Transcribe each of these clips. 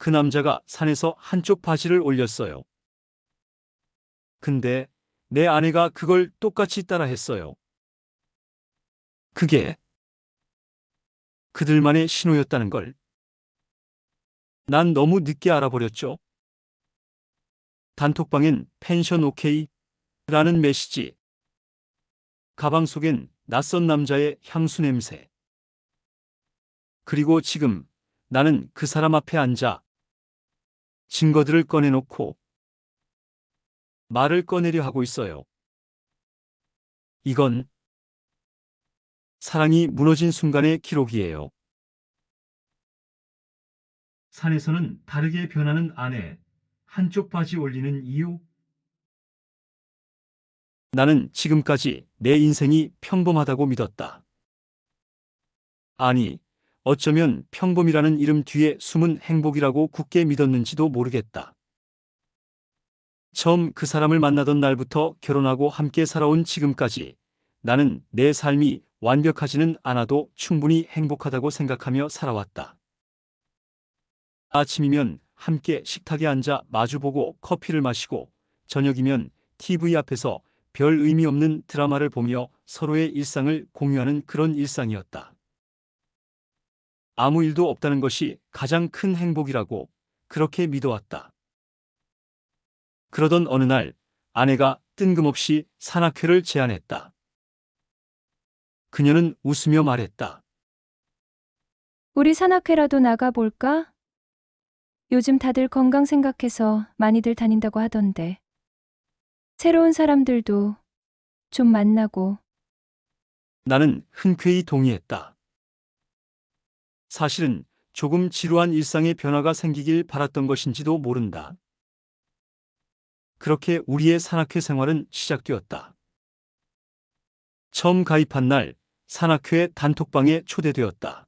그 남자가 산에서 한쪽 바지를 올렸어요. 근데 내 아내가 그걸 똑같이 따라 했어요. 그게 그들만의 신호였다는 걸. 난 너무 늦게 알아버렸죠. 단톡방엔 펜션 오케이 라는 메시지. 가방 속엔 낯선 남자의 향수 냄새. 그리고 지금 나는 그 사람 앞에 앉아 증거들을 꺼내놓고 말을 꺼내려 하고 있어요. 이건 사랑이 무너진 순간의 기록이에요. 산에서는 다르게 변하는 아내, 한쪽 바지 올리는 이유? 나는 지금까지 내 인생이 평범하다고 믿었다. 아니, 어쩌면 평범이라는 이름 뒤에 숨은 행복이라고 굳게 믿었는지도 모르겠다. 처음 그 사람을 만나던 날부터 결혼하고 함께 살아온 지금까지 나는 내 삶이 완벽하지는 않아도 충분히 행복하다고 생각하며 살아왔다. 아침이면 함께 식탁에 앉아 마주보고 커피를 마시고 저녁이면 TV 앞에서 별 의미 없는 드라마를 보며 서로의 일상을 공유하는 그런 일상이었다. 아무 일도 없다는 것이 가장 큰 행복이라고 그렇게 믿어왔다. 그러던 어느 날 아내가 뜬금없이 산악회를 제안했다. 그녀는 웃으며 말했다. 우리 산악회라도 나가볼까? 요즘 다들 건강 생각해서 많이들 다닌다고 하던데. 새로운 사람들도 좀 만나고. 나는 흔쾌히 동의했다. 사실은 조금 지루한 일상의 변화가 생기길 바랐던 것인지도 모른다. 그렇게 우리의 산악회 생활은 시작되었다. 처음 가입한 날 산악회 단톡방에 초대되었다.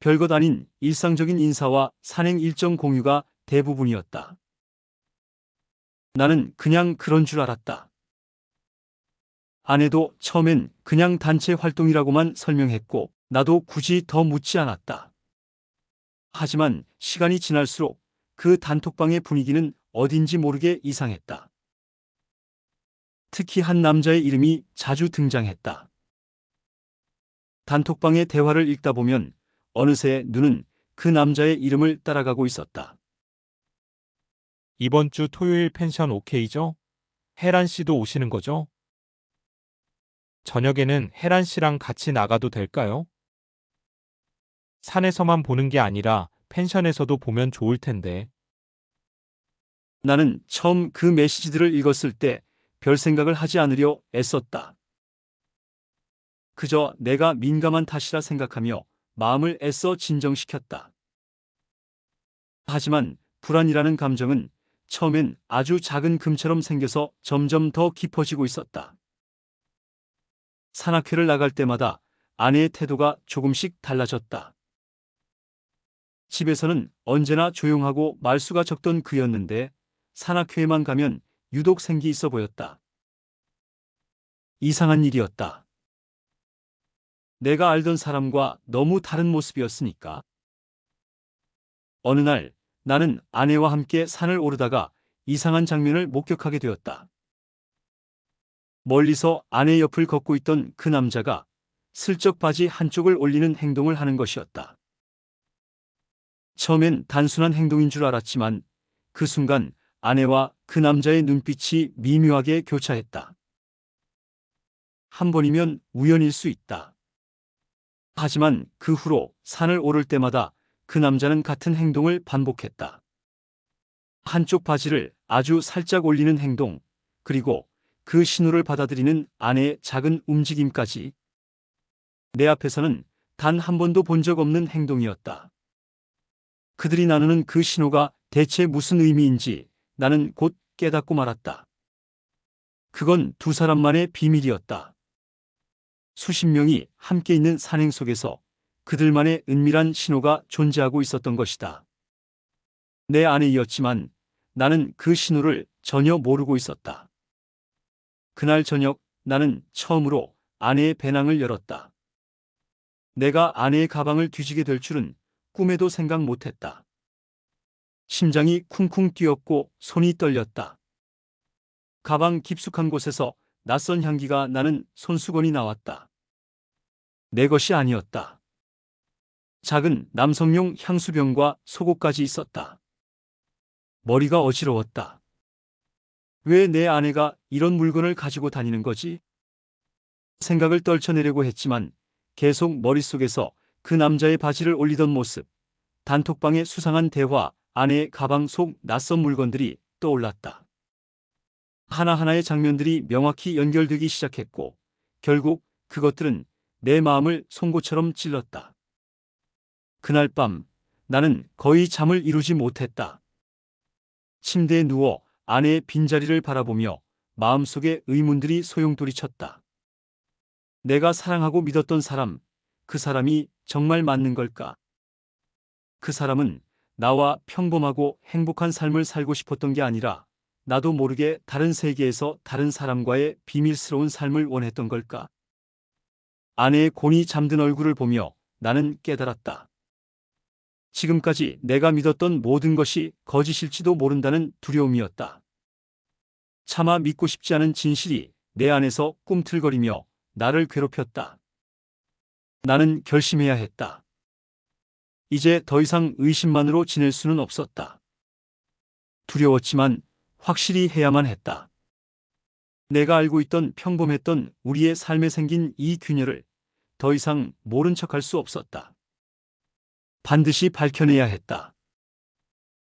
별것 아닌 일상적인 인사와 산행 일정 공유가 대부분이었다. 나는 그냥 그런 줄 알았다. 아내도 처음엔 그냥 단체 활동이라고만 설명했고 나도 굳이 더 묻지 않았다. 하지만 시간이 지날수록 그 단톡방의 분위기는 어딘지 모르게 이상했다. 특히 한 남자의 이름이 자주 등장했다. 단톡방의 대화를 읽다 보면 어느새 눈은 그 남자의 이름을 따라가고 있었다. 이번 주 토요일 펜션 오케이죠? 혜란 씨도 오시는 거죠? 저녁에는 혜란 씨랑 같이 나가도 될까요? 산에서만 보는 게 아니라 펜션에서도 보면 좋을 텐데. 나는 처음 그 메시지들을 읽었을 때 별 생각을 하지 않으려 애썼다. 그저 내가 민감한 탓이라 생각하며 마음을 애써 진정시켰다. 하지만 불안이라는 감정은 처음엔 아주 작은 금처럼 생겨서 점점 더 깊어지고 있었다. 산악회를 나갈 때마다 아내의 태도가 조금씩 달라졌다. 집에서는 언제나 조용하고 말수가 적던 그였는데 산악회에만 가면 유독 생기 있어 보였다. 이상한 일이었다. 내가 알던 사람과 너무 다른 모습이었으니까. 어느 날 나는 아내와 함께 산을 오르다가 이상한 장면을 목격하게 되었다. 멀리서 아내 옆을 걷고 있던 그 남자가 슬쩍 바지 한쪽을 올리는 행동을 하는 것이었다. 처음엔 단순한 행동인 줄 알았지만 그 순간 아내와 그 남자의 눈빛이 미묘하게 교차했다. 한 번이면 우연일 수 있다. 하지만 그 후로 산을 오를 때마다 그 남자는 같은 행동을 반복했다. 한쪽 바지를 아주 살짝 올리는 행동, 그리고 그 신호를 받아들이는 아내의 작은 움직임까지. 내 앞에서는 단 한 번도 본 적 없는 행동이었다. 그들이 나누는 그 신호가 대체 무슨 의미인지 나는 곧 깨닫고 말았다. 그건 두 사람만의 비밀이었다. 수십 명이 함께 있는 산행 속에서 그들만의 은밀한 신호가 존재하고 있었던 것이다. 내 아내이었지만 나는 그 신호를 전혀 모르고 있었다. 그날 저녁 나는 처음으로 아내의 배낭을 열었다. 내가 아내의 가방을 뒤지게 될 줄은 꿈에도 생각 못했다. 심장이 쿵쿵 뛰었고 손이 떨렸다. 가방 깊숙한 곳에서 낯선 향기가 나는 손수건이 나왔다. 내 것이 아니었다. 작은 남성용 향수병과 속옷까지 있었다. 머리가 어지러웠다. 왜 내 아내가 이런 물건을 가지고 다니는 거지? 생각을 떨쳐내려고 했지만 계속 머릿속에서 그 남자의 바지를 올리던 모습, 단톡방의 수상한 대화, 아내의 가방 속 낯선 물건들이 떠올랐다. 하나하나의 장면들이 명확히 연결되기 시작했고, 결국 그것들은 내 마음을 송곳처럼 찔렀다. 그날 밤 나는 거의 잠을 이루지 못했다. 침대에 누워 아내의 빈자리를 바라보며 마음속에 의문들이 소용돌이쳤다. 내가 사랑하고 믿었던 사람, 그 사람이 정말 맞는 걸까? 그 사람은 나와 평범하고 행복한 삶을 살고 싶었던 게 아니라 나도 모르게 다른 세계에서 다른 사람과의 비밀스러운 삶을 원했던 걸까? 아내의 곤히 잠든 얼굴을 보며 나는 깨달았다. 지금까지 내가 믿었던 모든 것이 거짓일지도 모른다는 두려움이었다. 차마 믿고 싶지 않은 진실이 내 안에서 꿈틀거리며 나를 괴롭혔다. 나는 결심해야 했다. 이제 더 이상 의심만으로 지낼 수는 없었다. 두려웠지만 확실히 해야만 했다. 내가 알고 있던 평범했던 우리의 삶에 생긴 이 균열을 더 이상 모른 척할 수 없었다. 반드시 밝혀내야 했다.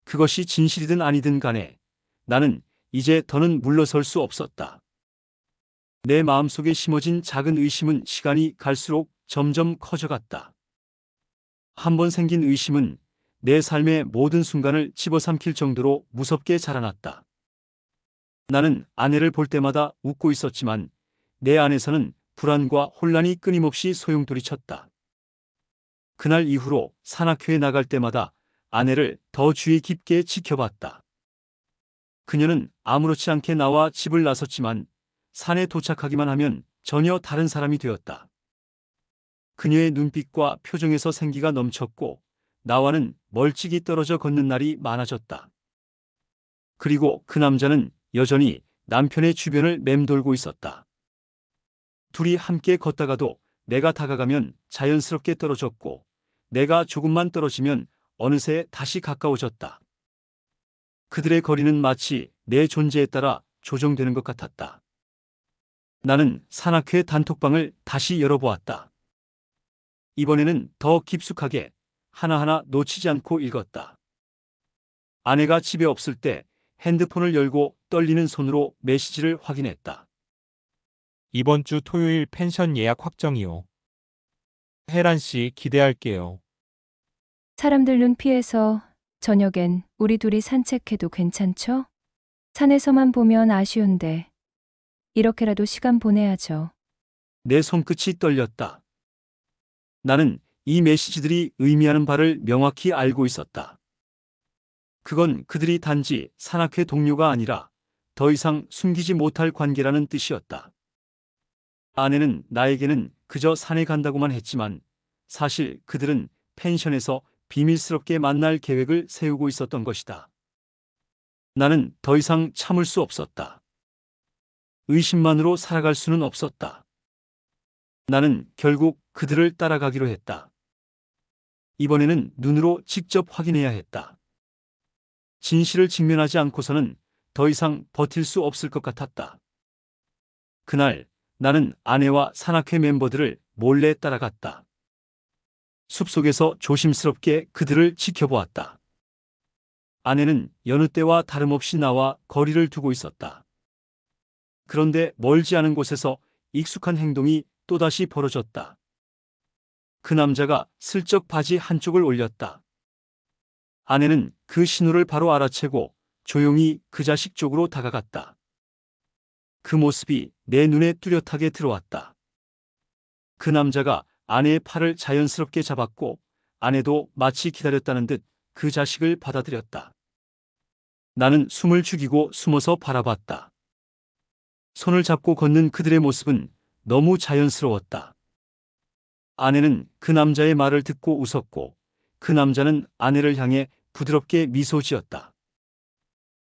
그것이 진실이든 아니든 간에 나는 이제 더는 물러설 수 없었다. 내 마음속에 심어진 작은 의심은 시간이 갈수록 점점 커져갔다. 한 번 생긴 의심은 내 삶의 모든 순간을 집어삼킬 정도로 무섭게 자라났다. 나는 아내를 볼 때마다 웃고 있었지만 내 안에서는 불안과 혼란이 끊임없이 소용돌이쳤다. 그날 이후로 산악회에 나갈 때마다 아내를 더 주의 깊게 지켜봤다. 그녀는 아무렇지 않게 나와 집을 나섰지만 산에 도착하기만 하면 전혀 다른 사람이 되었다. 그녀의 눈빛과 표정에서 생기가 넘쳤고 나와는 멀찍이 떨어져 걷는 날이 많아졌다. 그리고 그 남자는 여전히 남편의 주변을 맴돌고 있었다. 둘이 함께 걷다가도 내가 다가가면 자연스럽게 떨어졌고 내가 조금만 떨어지면 어느새 다시 가까워졌다. 그들의 거리는 마치 내 존재에 따라 조정되는 것 같았다. 나는 산악회 단톡방을 다시 열어보았다. 이번에는 더 깊숙하게 하나하나 놓치지 않고 읽었다. 아내가 집에 없을 때 핸드폰을 열고 떨리는 손으로 메시지를 확인했다. 이번 주 토요일 펜션 예약 확정이요. 혜란 씨 기대할게요. 사람들 눈 피해서 저녁엔 우리 둘이 산책해도 괜찮죠? 산에서만 보면 아쉬운데 이렇게라도 시간 보내야죠. 내 손끝이 떨렸다. 나는 이 메시지들이 의미하는 바를 명확히 알고 있었다. 그건 그들이 단지 산악회 동료가 아니라 더 이상 숨기지 못할 관계라는 뜻이었다. 아내는 나에게는 그저 산에 간다고만 했지만 사실 그들은 펜션에서 비밀스럽게 만날 계획을 세우고 있었던 것이다. 나는 더 이상 참을 수 없었다. 의심만으로 살아갈 수는 없었다. 나는 결국 그들을 따라가기로 했다. 이번에는 눈으로 직접 확인해야 했다. 진실을 직면하지 않고서는 더 이상 버틸 수 없을 것 같았다. 그날 나는 아내와 산악회 멤버들을 몰래 따라갔다. 숲속에서 조심스럽게 그들을 지켜보았다. 아내는 여느 때와 다름없이 나와 거리를 두고 있었다. 그런데 멀지 않은 곳에서 익숙한 행동이 또다시 벌어졌다. 그 남자가 슬쩍 바지 한쪽을 올렸다. 아내는 그 신호를 바로 알아채고 조용히 그 자식 쪽으로 다가갔다. 그 모습이 내 눈에 뚜렷하게 들어왔다. 그 남자가 아내의 팔을 자연스럽게 잡았고 아내도 마치 기다렸다는 듯 그 자식을 받아들였다. 나는 숨을 죽이고 숨어서 바라봤다. 손을 잡고 걷는 그들의 모습은 너무 자연스러웠다. 아내는 그 남자의 말을 듣고 웃었고 그 남자는 아내를 향해 부드럽게 미소 지었다.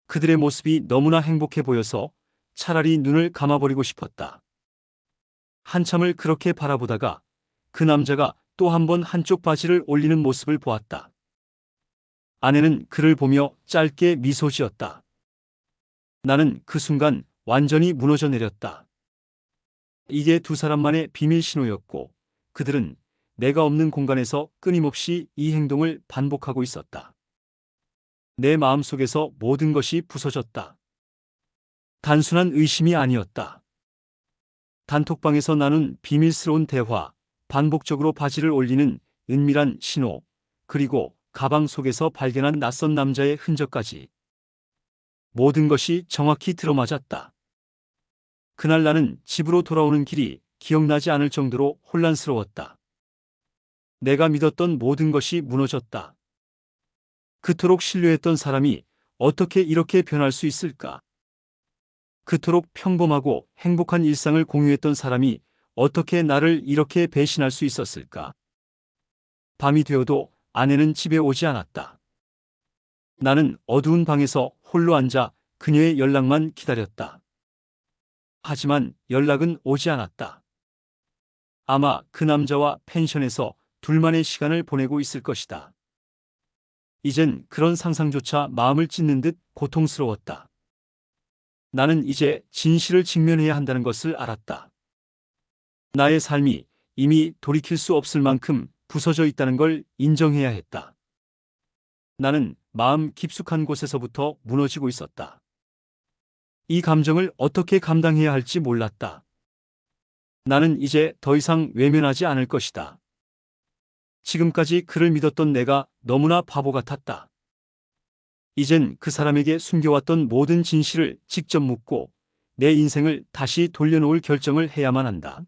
그들의 모습이 너무나 행복해 보여서 차라리 눈을 감아버리고 싶었다. 한참을 그렇게 바라보다가 그 남자가 또 한 번 한쪽 바지를 올리는 모습을 보았다. 아내는 그를 보며 짧게 미소 지었다. 나는 그 순간 완전히 무너져 내렸다. 이게 두 사람만의 비밀 신호였고 그들은 내가 없는 공간에서 끊임없이 이 행동을 반복하고 있었다. 내 마음속에서 모든 것이 부서졌다. 단순한 의심이 아니었다. 단톡방에서 나눈 비밀스러운 대화, 반복적으로 바지를 올리는 은밀한 신호, 그리고 가방 속에서 발견한 낯선 남자의 흔적까지. 모든 것이 정확히 들어맞았다. 그날 나는 집으로 돌아오는 길이 기억나지 않을 정도로 혼란스러웠다. 내가 믿었던 모든 것이 무너졌다. 그토록 신뢰했던 사람이 어떻게 이렇게 변할 수 있을까? 그토록 평범하고 행복한 일상을 공유했던 사람이 어떻게 나를 이렇게 배신할 수 있었을까? 밤이 되어도 아내는 집에 오지 않았다. 나는 어두운 방에서 홀로 앉아 그녀의 연락만 기다렸다. 하지만 연락은 오지 않았다. 아마 그 남자와 펜션에서 둘만의 시간을 보내고 있을 것이다. 이젠 그런 상상조차 마음을 찢는 듯 고통스러웠다. 나는 이제 진실을 직면해야 한다는 것을 알았다. 나의 삶이 이미 돌이킬 수 없을 만큼 부서져 있다는 걸 인정해야 했다. 나는 마음 깊숙한 곳에서부터 무너지고 있었다. 이 감정을 어떻게 감당해야 할지 몰랐다. 나는 이제 더 이상 외면하지 않을 것이다. 지금까지 그를 믿었던 내가 너무나 바보 같았다. 이젠 그 사람에게 숨겨왔던 모든 진실을 직접 묻고 내 인생을 다시 돌려놓을 결정을 해야만 한다.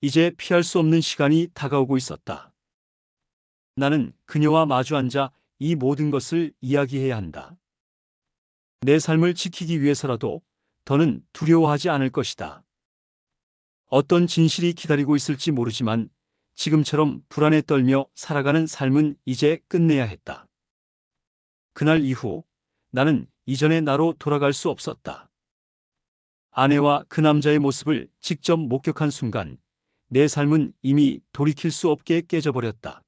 이제 피할 수 없는 시간이 다가오고 있었다. 나는 그녀와 마주 앉아 이 모든 것을 이야기해야 한다. 내 삶을 지키기 위해서라도 더는 두려워하지 않을 것이다. 어떤 진실이 기다리고 있을지 모르지만 지금처럼 불안에 떨며 살아가는 삶은 이제 끝내야 했다. 그날 이후 나는 이전의 나로 돌아갈 수 없었다. 아내와 그 남자의 모습을 직접 목격한 순간 내 삶은 이미 돌이킬 수 없게 깨져버렸다.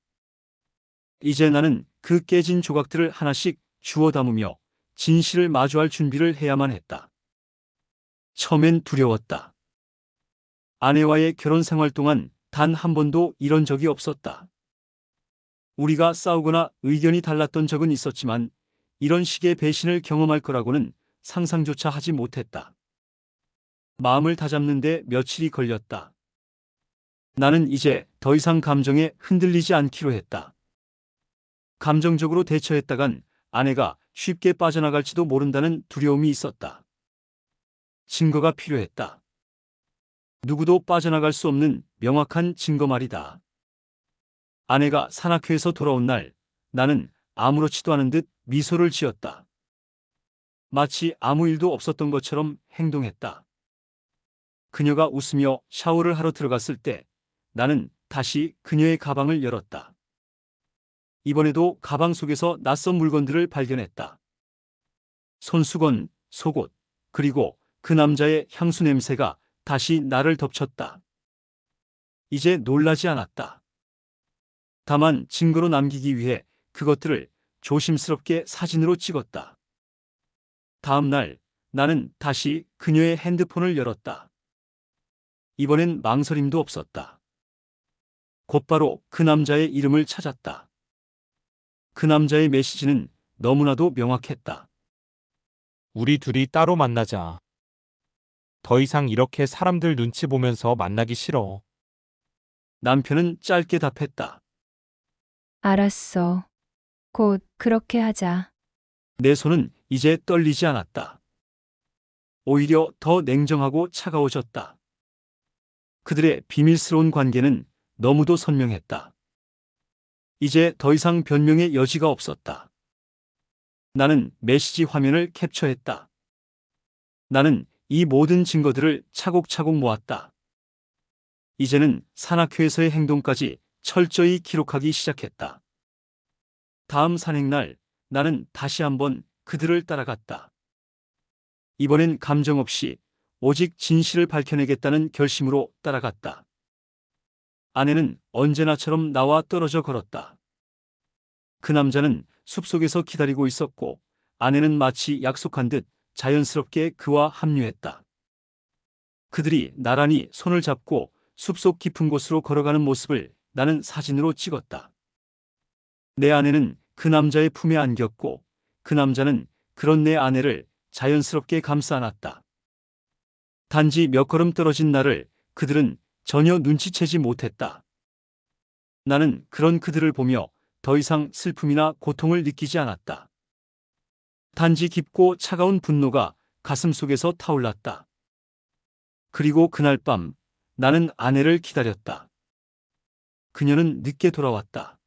이제 나는 그 깨진 조각들을 하나씩 주워 담으며 진실을 마주할 준비를 해야만 했다. 처음엔 두려웠다. 아내와의 결혼 생활 동안 단 한 번도 이런 적이 없었다. 우리가 싸우거나 의견이 달랐던 적은 있었지만 이런 식의 배신을 경험할 거라고는 상상조차 하지 못했다. 마음을 다잡는데 며칠이 걸렸다. 나는 이제 더 이상 감정에 흔들리지 않기로 했다. 감정적으로 대처했다간 아내가 쉽게 빠져나갈지도 모른다는 두려움이 있었다. 증거가 필요했다. 누구도 빠져나갈 수 없는 명확한 증거 말이다. 아내가 산악회에서 돌아온 날 나는 아무렇지도 않은 듯 미소를 지었다. 마치 아무 일도 없었던 것처럼 행동했다. 그녀가 웃으며 샤워를 하러 들어갔을 때 나는 다시 그녀의 가방을 열었다. 이번에도 가방 속에서 낯선 물건들을 발견했다. 손수건, 속옷, 그리고 그 남자의 향수 냄새가 다시 나를 덮쳤다. 이제 놀라지 않았다. 다만 증거로 남기기 위해 그것들을 조심스럽게 사진으로 찍었다. 다음 날 나는 다시 그녀의 핸드폰을 열었다. 이번엔 망설임도 없었다. 곧바로 그 남자의 이름을 찾았다. 그 남자의 메시지는 너무나도 명확했다. 우리 둘이 따로 만나자. 더 이상 이렇게 사람들 눈치 보면서 만나기 싫어. 남편은 짧게 답했다. 알았어. 곧 그렇게 하자. 내 손은 이제 떨리지 않았다. 오히려 더 냉정하고 차가워졌다. 그들의 비밀스러운 관계는 너무도 선명했다. 이제 더 이상 변명의 여지가 없었다. 나는 메시지 화면을 캡처했다. 나는 이 모든 증거들을 차곡차곡 모았다. 이제는 산악회에서의 행동까지 철저히 기록하기 시작했다. 다음 산행날 나는 다시 한번 그들을 따라갔다. 이번엔 감정 없이 오직 진실을 밝혀내겠다는 결심으로 따라갔다. 아내는 언제나처럼 나와 떨어져 걸었다. 그 남자는 숲속에서 기다리고 있었고 아내는 마치 약속한 듯 자연스럽게 그와 합류했다. 그들이 나란히 손을 잡고 숲속 깊은 곳으로 걸어가는 모습을 나는 사진으로 찍었다. 내 아내는 그 남자의 품에 안겼고 그 남자는 그런 내 아내를 자연스럽게 감싸 안았다. 단지 몇 걸음 떨어진 나를 그들은 전혀 눈치채지 못했다. 나는 그런 그들을 보며 더 이상 슬픔이나 고통을 느끼지 않았다. 단지 깊고 차가운 분노가 가슴 속에서 타올랐다. 그리고 그날 밤 나는 아내를 기다렸다. 그녀는 늦게 돌아왔다.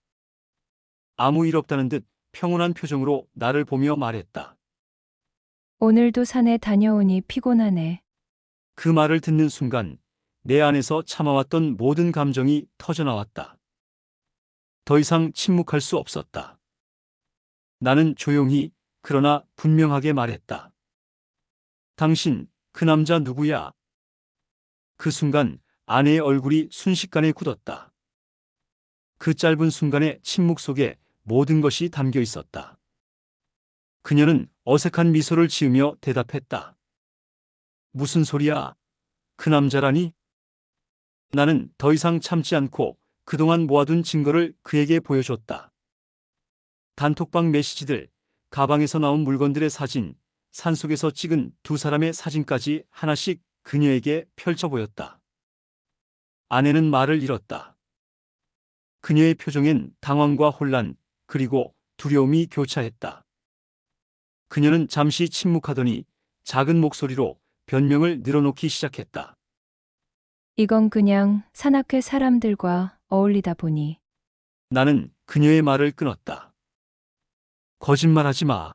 아무 일 없다는 듯 평온한 표정으로 나를 보며 말했다. 오늘도 산에 다녀오니 피곤하네. 그 말을 듣는 순간 내 안에서 참아왔던 모든 감정이 터져나왔다. 더 이상 침묵할 수 없었다. 나는 조용히 그러나 분명하게 말했다. 당신, 그 남자 누구야? 그 순간 아내의 얼굴이 순식간에 굳었다. 그 짧은 순간의 침묵 속에 모든 것이 담겨 있었다. 그녀는 어색한 미소를 지으며 대답했다. 무슨 소리야? 그 남자라니? 나는 더 이상 참지 않고 그동안 모아둔 증거를 그에게 보여줬다. 단톡방 메시지들, 가방에서 나온 물건들의 사진, 산속에서 찍은 두 사람의 사진까지 하나씩 그녀에게 펼쳐 보였다. 아내는 말을 잃었다. 그녀의 표정엔 당황과 혼란, 그리고 두려움이 교차했다. 그녀는 잠시 침묵하더니 작은 목소리로 변명을 늘어놓기 시작했다. 이건 그냥 산악회 사람들과 어울리다 보니. 나는 그녀의 말을 끊었다. 거짓말하지 마.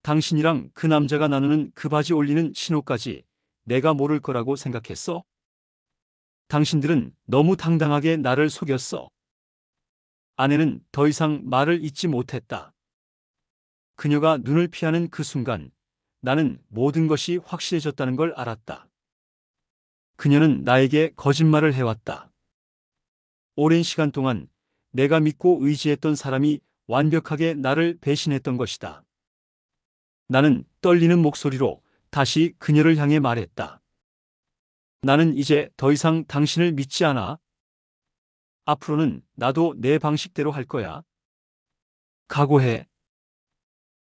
당신이랑 그 남자가 나누는 그 바지 올리는 신호까지 내가 모를 거라고 생각했어? 당신들은 너무 당당하게 나를 속였어. 아내는 더 이상 말을 잇지 못했다. 그녀가 눈을 피하는 그 순간 나는 모든 것이 확실해졌다는 걸 알았다. 그녀는 나에게 거짓말을 해왔다. 오랜 시간 동안 내가 믿고 의지했던 사람이 완벽하게 나를 배신했던 것이다. 나는 떨리는 목소리로 다시 그녀를 향해 말했다. 나는 이제 더 이상 당신을 믿지 않아. 앞으로는 나도 내 방식대로 할 거야. 각오해.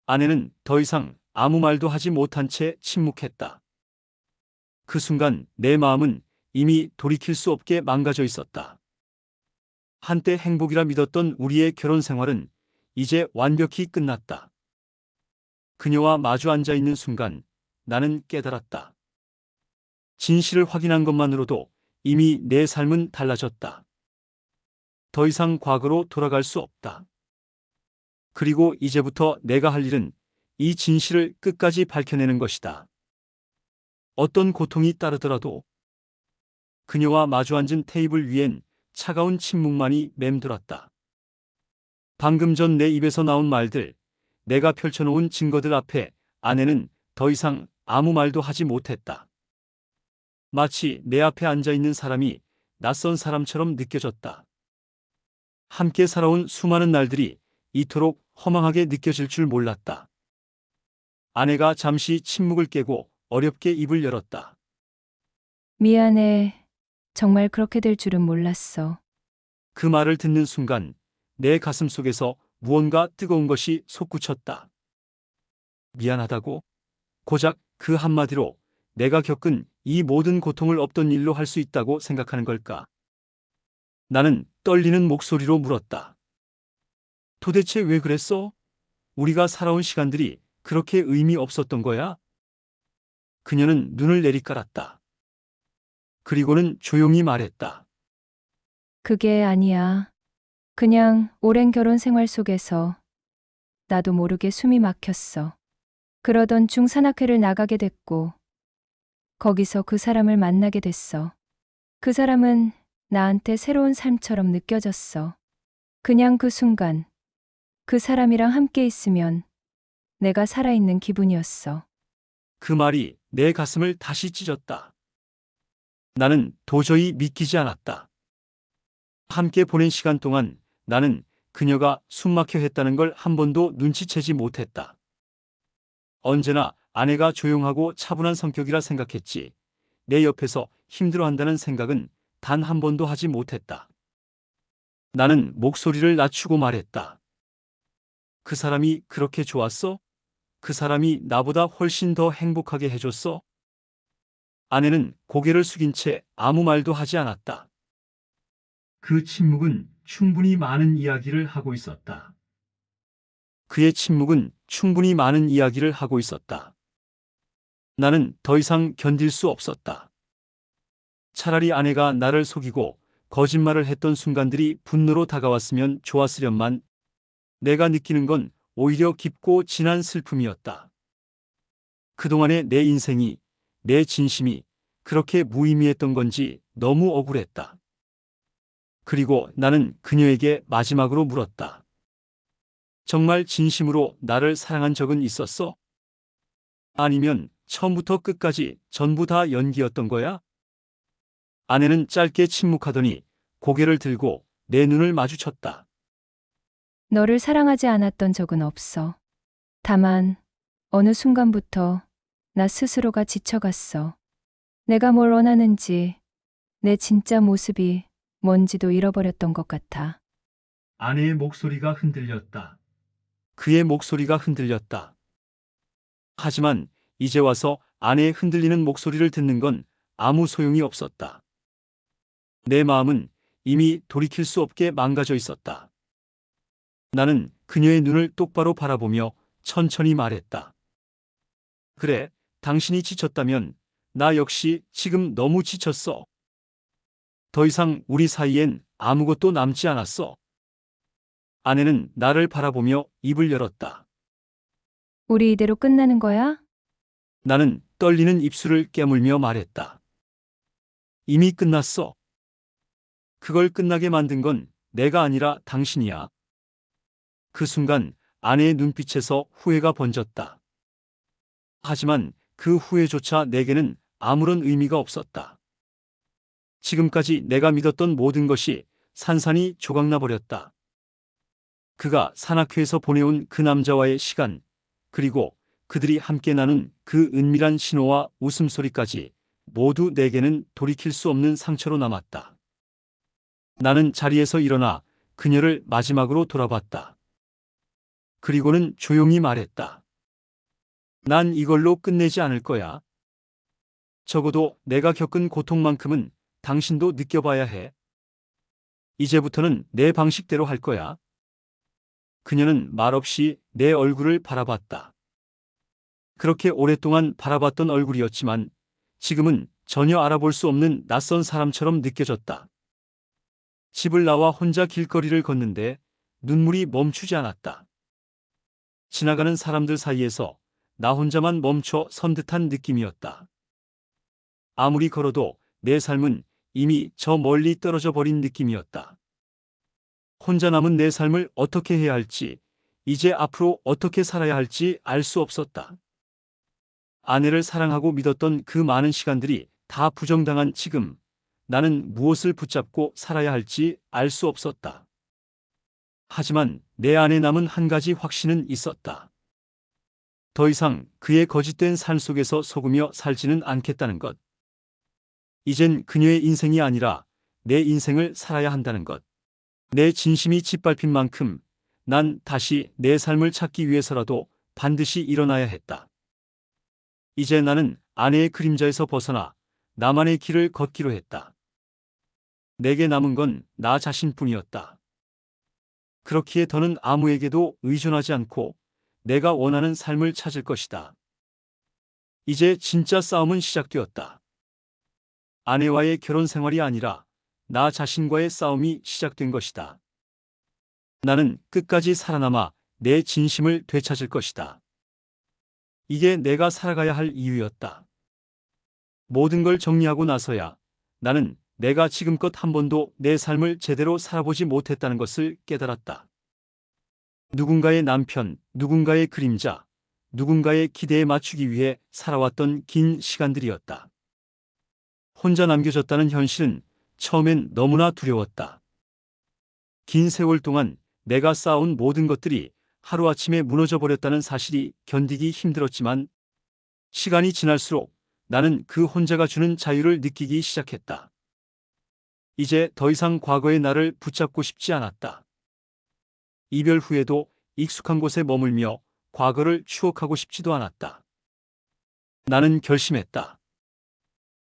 아내는 더 이상 아무 말도 하지 못한 채 침묵했다. 그 순간 내 마음은 이미 돌이킬 수 없게 망가져 있었다. 한때 행복이라 믿었던 우리의 결혼 생활은 이제 완벽히 끝났다. 그녀와 마주 앉아 있는 순간 나는 깨달았다. 진실을 확인한 것만으로도 이미 내 삶은 달라졌다. 더 이상 과거로 돌아갈 수 없다. 그리고 이제부터 내가 할 일은 이 진실을 끝까지 밝혀내는 것이다. 어떤 고통이 따르더라도 그녀와 마주 앉은 테이블 위엔 차가운 침묵만이 맴돌았다. 방금 전 내 입에서 나온 말들, 내가 펼쳐놓은 증거들 앞에 아내는 더 이상 아무 말도 하지 못했다. 마치 내 앞에 앉아 있는 사람이 낯선 사람처럼 느껴졌다. 함께 살아온 수많은 날들이 이토록 허망하게 느껴질 줄 몰랐다. 아내가 잠시 침묵을 깨고 어렵게 입을 열었다. 미안해. 정말 그렇게 될 줄은 몰랐어. 그 말을 듣는 순간 내 가슴 속에서 무언가 뜨거운 것이 솟구쳤다. 미안하다고? 고작 그 한마디로 내가 겪은 이 모든 고통을 없던 일로 할 수 있다고 생각하는 걸까? 나는 떨리는 목소리로 물었다. 도대체 왜 그랬어? 우리가 살아온 시간들이 그렇게 의미 없었던 거야? 그녀는 눈을 내리깔았다. 그리고는 조용히 말했다. 그게 아니야. 그냥 오랜 결혼 생활 속에서 나도 모르게 숨이 막혔어. 그러던 중 산악회를 나가게 됐고, 거기서 그 사람을 만나게 됐어. 그 사람은 나한테 새로운 삶처럼 느껴졌어. 그냥 그 순간, 그 사람이랑 함께 있으면 내가 살아있는 기분이었어. 그 말이 내 가슴을 다시 찢었다. 나는 도저히 믿기지 않았다. 함께 보낸 시간 동안 나는 그녀가 숨막혀 했다는 걸 한 번도 눈치채지 못했다. 언제나 아내가 조용하고 차분한 성격이라 생각했지. 내 옆에서 힘들어한다는 생각은 단 한 번도 하지 못했다. 나는 목소리를 낮추고 말했다. 그 사람이 그렇게 좋았어? 그 사람이 나보다 훨씬 더 행복하게 해줬어? 아내는 고개를 숙인 채 아무 말도 하지 않았다. 그 침묵은 충분히 많은 이야기를 하고 있었다. 그의 침묵은 충분히 많은 이야기를 하고 있었다. 나는 더 이상 견딜 수 없었다. 차라리 아내가 나를 속이고 거짓말을 했던 순간들이 분노로 다가왔으면 좋았으련만 내가 느끼는 건 오히려 깊고 진한 슬픔이었다. 그동안의 내 인생이, 내 진심이 그렇게 무의미했던 건지 너무 억울했다. 그리고 나는 그녀에게 마지막으로 물었다. 정말 진심으로 나를 사랑한 적은 있었어? 아니면 처음부터 끝까지 전부 다 연기였던 거야? 아내는 짧게 침묵하더니 고개를 들고 내 눈을 마주쳤다. 너를 사랑하지 않았던 적은 없어. 다만, 어느 순간부터 나 스스로가 지쳐갔어. 내가 뭘 원하는지, 내 진짜 모습이 뭔지도 잃어버렸던 것 같아. 아내의 목소리가 흔들렸다. 그의 목소리가 흔들렸다. 하지만 이제 와서 아내의 흔들리는 목소리를 듣는 건 아무 소용이 없었다. 내 마음은 이미 돌이킬 수 없게 망가져 있었다. 나는 그녀의 눈을 똑바로 바라보며 천천히 말했다. 그래, 당신이 지쳤다면 나 역시 지금 너무 지쳤어. 더 이상 우리 사이엔 아무것도 남지 않았어. 아내는 나를 바라보며 입을 열었다. 우리 이대로 끝나는 거야? 나는 떨리는 입술을 깨물며 말했다. 이미 끝났어. 그걸 끝나게 만든 건 내가 아니라 당신이야. 그 순간 아내의 눈빛에서 후회가 번졌다. 하지만 그 후회조차 내게는 아무런 의미가 없었다. 지금까지 내가 믿었던 모든 것이 산산이 조각나 버렸다. 그가 산악회에서 보내온 그 남자와의 시간, 그리고 그들이 함께 나눈 그 은밀한 신호와 웃음소리까지 모두 내게는 돌이킬 수 없는 상처로 남았다. 나는 자리에서 일어나 그녀를 마지막으로 돌아봤다. 그리고는 조용히 말했다. 난 이걸로 끝내지 않을 거야. 적어도 내가 겪은 고통만큼은 당신도 느껴봐야 해. 이제부터는 내 방식대로 할 거야. 그녀는 말없이 내 얼굴을 바라봤다. 그렇게 오랫동안 바라봤던 얼굴이었지만 지금은 전혀 알아볼 수 없는 낯선 사람처럼 느껴졌다. 집을 나와 혼자 길거리를 걷는데 눈물이 멈추지 않았다. 지나가는 사람들 사이에서 나 혼자만 멈춰 선 듯한 느낌이었다. 아무리 걸어도 내 삶은 이미 저 멀리 떨어져 버린 느낌이었다. 혼자 남은 내 삶을 어떻게 해야 할지, 이제 앞으로 어떻게 살아야 할지 알 수 없었다. 아내를 사랑하고 믿었던 그 많은 시간들이 다 부정당한 지금, 나는 무엇을 붙잡고 살아야 할지 알 수 없었다. 하지만 내 안에 남은 한 가지 확신은 있었다. 더 이상 그의 거짓된 삶 속에서 속으며 살지는 않겠다는 것. 이젠 그녀의 인생이 아니라 내 인생을 살아야 한다는 것. 내 진심이 짓밟힌 만큼 난 다시 내 삶을 찾기 위해서라도 반드시 일어나야 했다. 이제 나는 아내의 그림자에서 벗어나 나만의 길을 걷기로 했다. 내게 남은 건 나 자신뿐이었다. 그렇기에 더는 아무에게도 의존하지 않고 내가 원하는 삶을 찾을 것이다. 이제 진짜 싸움은 시작되었다. 아내와의 결혼 생활이 아니라 나 자신과의 싸움이 시작된 것이다. 나는 끝까지 살아남아 내 진심을 되찾을 것이다. 이게 내가 살아가야 할 이유였다. 모든 걸 정리하고 나서야 나는 내가 지금껏 한 번도 내 삶을 제대로 살아보지 못했다는 것을 깨달았다. 누군가의 남편, 누군가의 그림자, 누군가의 기대에 맞추기 위해 살아왔던 긴 시간들이었다. 혼자 남겨졌다는 현실은 처음엔 너무나 두려웠다. 긴 세월 동안 내가 쌓아온 모든 것들이 하루아침에 무너져 버렸다는 사실이 견디기 힘들었지만 시간이 지날수록 나는 그 혼자가 주는 자유를 느끼기 시작했다. 이제 더 이상 과거의 나를 붙잡고 싶지 않았다. 이별 후에도 익숙한 곳에 머물며 과거를 추억하고 싶지도 않았다. 나는 결심했다.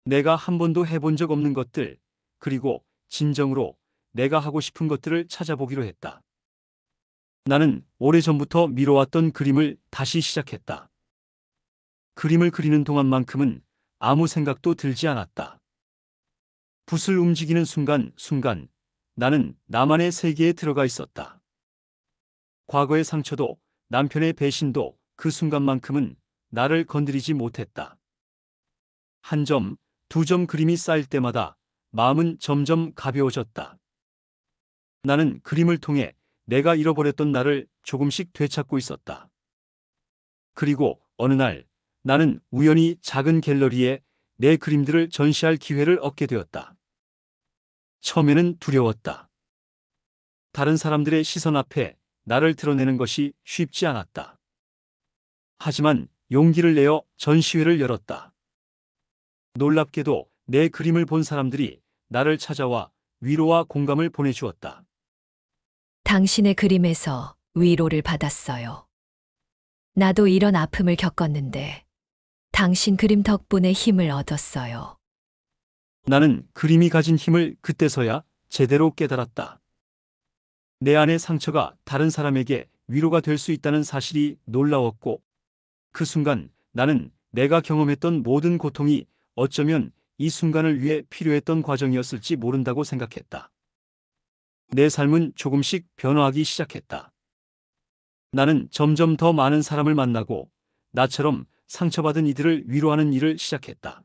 내가 한 번도 해본 적 없는 것들, 그리고 진정으로 내가 하고 싶은 것들을 찾아보기로 했다. 나는 오래전부터 미뤄왔던 그림을 다시 시작했다. 그림을 그리는 동안만큼은 아무 생각도 들지 않았다. 붓을 움직이는 순간, 순간 나는 나만의 세계에 들어가 있었다. 과거의 상처도 남편의 배신도 그 순간만큼은 나를 건드리지 못했다. 한 점, 두 점 그림이 쌓일 때마다 마음은 점점 가벼워졌다. 나는 그림을 통해 내가 잃어버렸던 나를 조금씩 되찾고 있었다. 그리고 어느 날 나는 우연히 작은 갤러리에 내 그림들을 전시할 기회를 얻게 되었다. 처음에는 두려웠다. 다른 사람들의 시선 앞에 나를 드러내는 것이 쉽지 않았다. 하지만 용기를 내어 전시회를 열었다. 놀랍게도 내 그림을 본 사람들이 나를 찾아와 위로와 공감을 보내주었다. 당신의 그림에서 위로를 받았어요. 나도 이런 아픔을 겪었는데 당신 그림 덕분에 힘을 얻었어요. 나는 그림이 가진 힘을 그때서야 제대로 깨달았다. 내 안의 상처가 다른 사람에게 위로가 될 수 있다는 사실이 놀라웠고, 그 순간 나는 내가 경험했던 모든 고통이 어쩌면 이 순간을 위해 필요했던 과정이었을지 모른다고 생각했다. 내 삶은 조금씩 변화하기 시작했다. 나는 점점 더 많은 사람을 만나고 나처럼 상처받은 이들을 위로하는 일을 시작했다.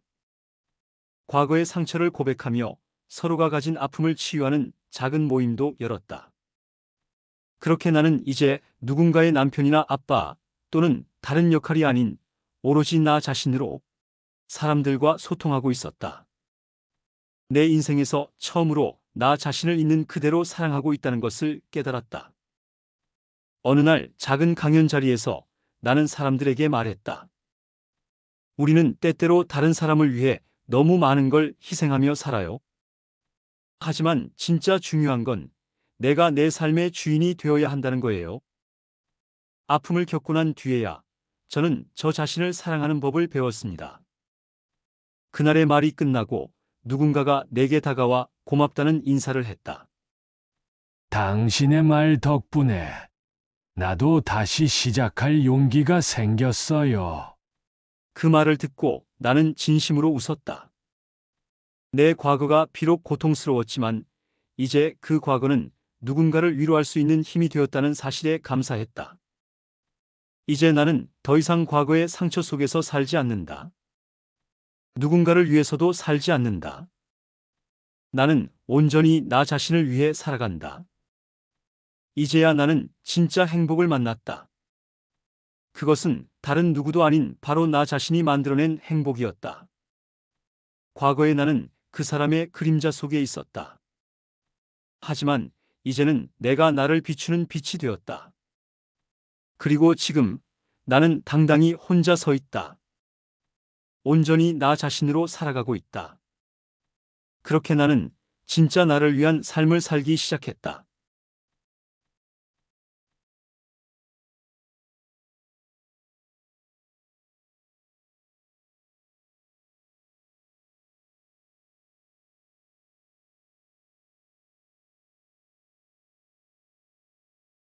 과거의 상처를 고백하며 서로가 가진 아픔을 치유하는 작은 모임도 열었다. 그렇게 나는 이제 누군가의 남편이나 아빠 또는 다른 역할이 아닌 오로지 나 자신으로 사람들과 소통하고 있었다. 내 인생에서 처음으로 나 자신을 있는 그대로 사랑하고 있다는 것을 깨달았다. 어느 날 작은 강연 자리에서 나는 사람들에게 말했다. 우리는 때때로 다른 사람을 위해 너무 많은 걸 희생하며 살아요. 하지만 진짜 중요한 건 내가 내 삶의 주인이 되어야 한다는 거예요. 아픔을 겪고 난 뒤에야 저는 저 자신을 사랑하는 법을 배웠습니다. 그날의 말이 끝나고 누군가가 내게 다가와 고맙다는 인사를 했다. 당신의 말 덕분에 나도 다시 시작할 용기가 생겼어요. 그 말을 듣고 나는 진심으로 웃었다. 내 과거가 비록 고통스러웠지만 이제 그 과거는 누군가를 위로할 수 있는 힘이 되었다는 사실에 감사했다. 이제 나는 더 이상 과거의 상처 속에서 살지 않는다. 누군가를 위해서도 살지 않는다. 나는 온전히 나 자신을 위해 살아간다. 이제야 나는 진짜 행복을 만났다. 그것은 다른 누구도 아닌 바로 나 자신이 만들어낸 행복이었다. 과거의 나는 그 사람의 그림자 속에 있었다. 하지만 이제는 내가 나를 비추는 빛이 되었다. 그리고 지금 나는 당당히 혼자 서 있다. 온전히 나 자신으로 살아가고 있다. 그렇게 나는 진짜 나를 위한 삶을 살기 시작했다.